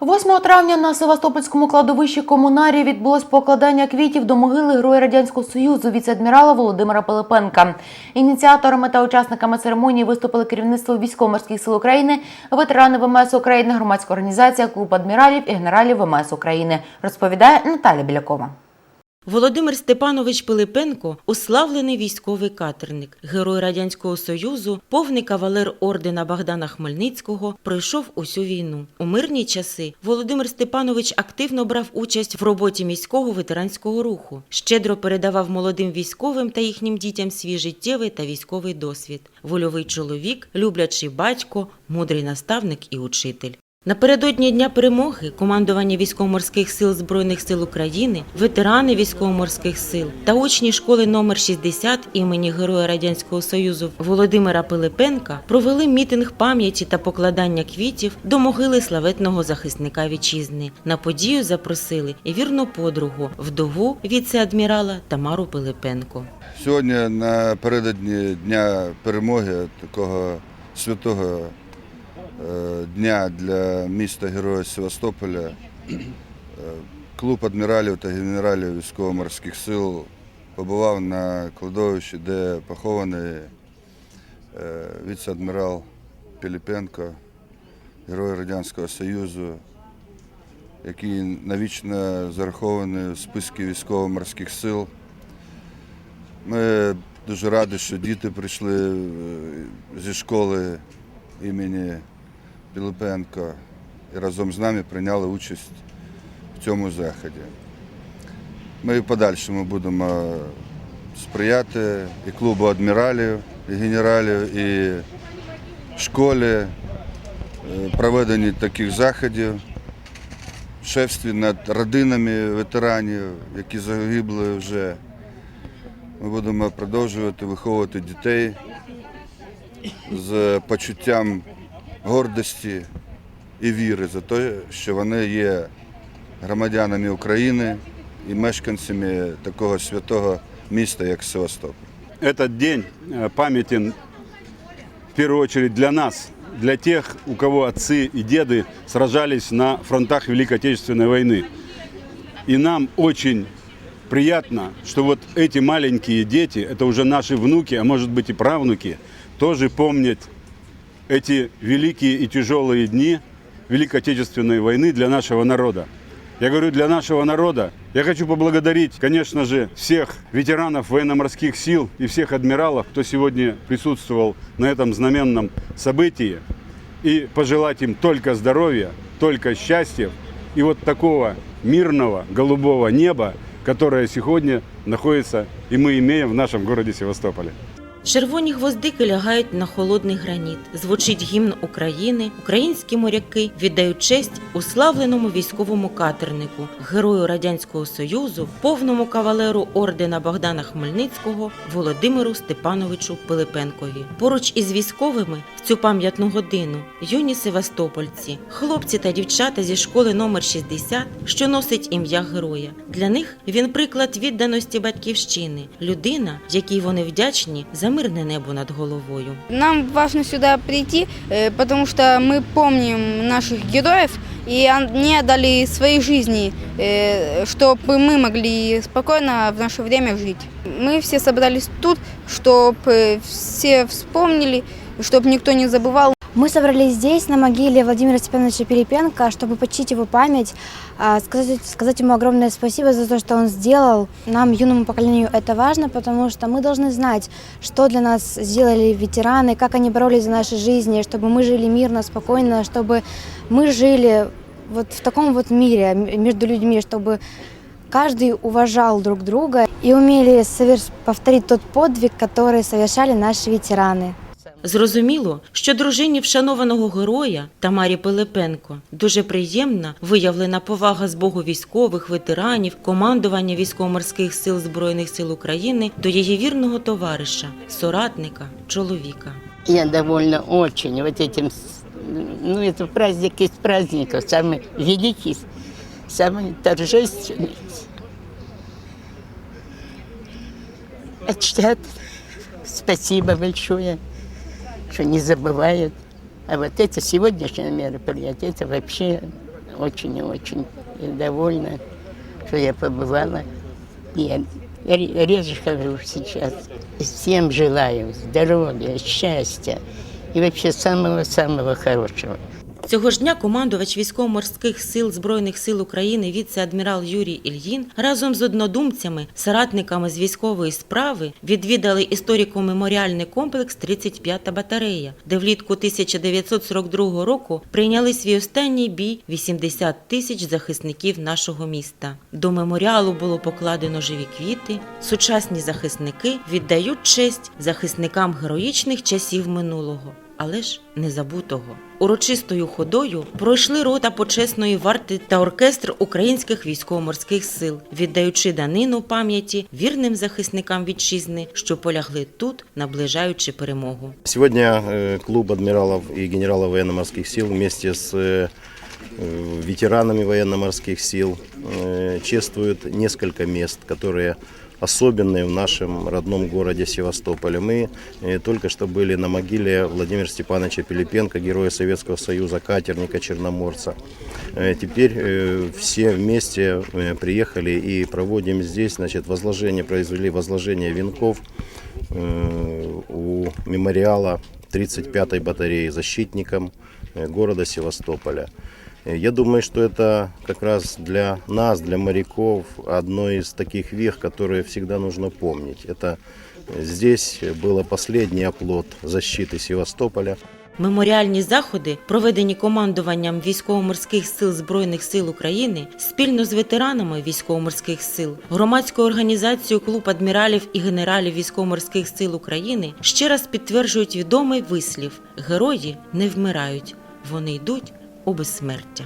8 травня на Севастопольському кладовищі комунарі відбулось покладання квітів до могили Героя Радянського Союзу віце-адмірала Володимира Пилипенка. Ініціаторами та учасниками церемонії виступили керівництво військово-морських сил України, ветерани ВМС України, громадська організація Клуб адміралів і генералів ВМС України. Розповідає Наталя Білякова. Володимир Степанович Пилипенко – уславлений військовий катерник, герой Радянського Союзу, повний кавалер ордена Богдана Хмельницького, пройшов усю війну. У мирні часи Володимир Степанович активно брав участь в роботі міського ветеранського руху, щедро передавав молодим військовим та їхнім дітям свій життєвий та військовий досвід. Вольовий чоловік, люблячий батько, мудрий наставник і учитель. Напередодні Дня перемоги командування військово-морських сил Збройних сил України, ветерани військово-морських сил та учні школи номер 60 імені Героя Радянського Союзу Володимира Пилипенка провели мітинг пам'яті та покладання квітів до могили славетного захисника вітчизни. На подію запросили вірну подругу, вдову віце-адмірала Тамару Пилипенко. Сьогодні напередодні Дня перемоги, такого святого дня для міста Героя Севастополя, е, клуб адміралів та генералів військово-морських сил побував на кладовищі, де похований е, віце-адмірал Піліпенко, герой Радянського Союзу, який навічно зарахований в списки військово-морських сил. Ми дуже раді, що діти прийшли е, зі школи імені Пілипенко і разом з нами прийняли участь в цьому заході. Ми і в подальшому будемо сприяти і клубу адміралів, і генералів, і школі е, проведенні таких заходів, шефстві над родинами ветеранів, які загибли вже. Ми будемо продовжувати виховувати дітей з почуттям гордості і віри за те, що вони є громадянами України і мешканцями такого святого міста, як Севастополь. Этот день э, памятен в первую очередь для нас, для тех, у кого отцы и деды сражались на фронтах Великой Отечественной войны. И нам очень приятно, что вот эти маленькие дети, это уже наши внуки, а может быть и правнуки, тоже помнят эти великие и тяжелые дни Великой Отечественной войны для нашего народа. Я говорю для нашего народа. Я хочу поблагодарить, конечно же, всех ветеранов военно-морских сил и всех адмиралов, кто сегодня присутствовал на этом знаменном событии. И пожелать им только здоровья, только счастья и вот такого мирного голубого неба, которое сегодня находится и мы имеем в нашем городе Севастополе. Червоні гвоздики лягають на холодний граніт. Звучить гімн України. Українські моряки віддають честь уславленому військовому катернику, герою радянського союзу, повному кавалеру ордена Богдана Хмельницького Володимиру Степановичу Пилипенкові. Поруч із військовими в цю пам'ятну годину юні севастопольці, хлопці та дівчата зі школи номер 60, що носить ім'я героя. Для них він приклад відданості батьківщини, людина, якій вони вдячні за мирне небо над головою. Нам важно сюда прийти, э, потому что мы помним наших героев, и они отдали свои жизни, чтобы мы могли спокойно в наше время жить. Мы все собрались тут, чтобы все вспомнили, чтобы никто не забывал. Мы собрались здесь, на могиле Владимира Степановича Перепенко, чтобы почтить его память, а, сказать, сказать ему огромное спасибо за то, что он сделал. Нам, юному поколению, это важно, потому что мы должны знать, что для нас сделали ветераны, как они боролись за наши жизни, чтобы мы жили мирно, спокойно, чтобы мы жили вот в таком вот мире между людьми, чтобы каждый уважал друг друга и умели повторить тот подвиг, который совершали наши ветераны. Зрозуміло, що дружині вшанованого героя Тамарі Пилипенко дуже приємна виявлена повага з Богу військових, ветеранів, командування військово-морських сил Збройних сил України до її вірного товариша, соратника, чоловіка. Я довольна очень вот этим, с- ну это праздник из праздников, самый великий, самый торжественный. Отчет. Спасибо большое, что не забывают. А вот это сегодняшнее мероприятие, это вообще очень и очень довольна, что я побывала. Я ре- реже хожу сейчас. Всем желаю здоровья, счастья и вообще самого-самого хорошего. Цього ж дня командувач військово-морських сил Збройних сил України віце-адмірал Юрій Ільїн разом з однодумцями, соратниками з військової справи відвідали історико-меморіальний комплекс «35-та батарея, де влітку 1942 року прийняли свій останній бій 80 тисяч захисників нашого міста. До меморіалу було покладено живі квіти. Сучасні захисники віддають честь захисникам героїчних часів минулого але ж не забутого. Урочистою ходою пройшли рота почесної варти та оркестр українських військово-морських сил, віддаючи данину пам'яті вірним захисникам вітчизни, що полягли тут, наближаючи перемогу. Сегодня э, клуб адмиралов и генералов военно-морских сил вместе с э, э, ветеранами военно-морских сил э, чествует несколько мест, которые особенные в нашем родном городе Севастополе. Мы э, только что были на могиле Владимира Степановича Пилипенко, героя Советского Союза, катерника, черноморца. Э, Теперь э, все вместе приехали и проводим здесь, значит, возложение, произвели возложение венков у мемориала 35-й батареи защитникам города Севастополя. Э, Я думаю, что это как раз для нас, для моряков, одно из таких вех, которые всегда нужно помнить. Это э, здесь было последний оплот защиты Севастополя. Меморіальні заходи, проведені командуванням військово-морських сил Збройних сил України спільно з ветеранами військово-морських сил, громадською організацією Клуб адміралів і генералів військово-морських сил України ще раз підтверджують відомий вислів: герої не вмирають, вони йдуть у безсмертя.